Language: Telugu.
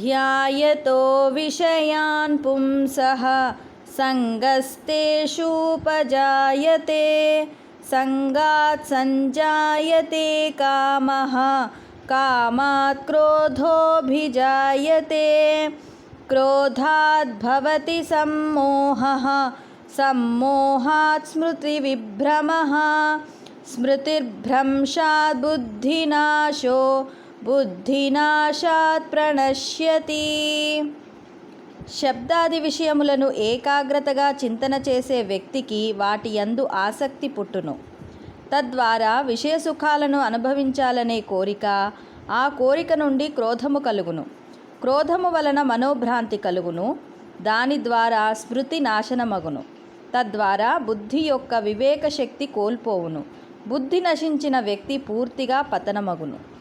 ध्यायतो विषयान् पुंसः सङ्गस्तेषूपजायते सङ्गात् सञ्जायते कामः, कामात् क्रोधोऽभिजायते, क्रोधात् भवति सम्मोहः, सम्मोहात् स्मृतिविभ्रमः, स्मृतिर्भ्रंशात् बुद्धिनाशो బుద్ధినాశాత్ ప్రణశ్యతి. శబ్దాది విషయములను ఏకాగ్రతగా చింతన చేసే వ్యక్తికి వాటి యందు ఆసక్తి పుట్టును. తద్వారా విషయ సుఖాలను అనుభవించాలనే కోరిక ఆ కోరిక నుండి క్రోధము కలుగును. క్రోధము వలన మనోభ్రాంతి కలుగును. దాని ద్వారా స్మృతి నాశనమగును. తద్వారా బుద్ధి యొక్క వివేక శక్తి కోల్పోవును. బుద్ధి నశించిన వ్యక్తి పూర్తిగా పతనమగును.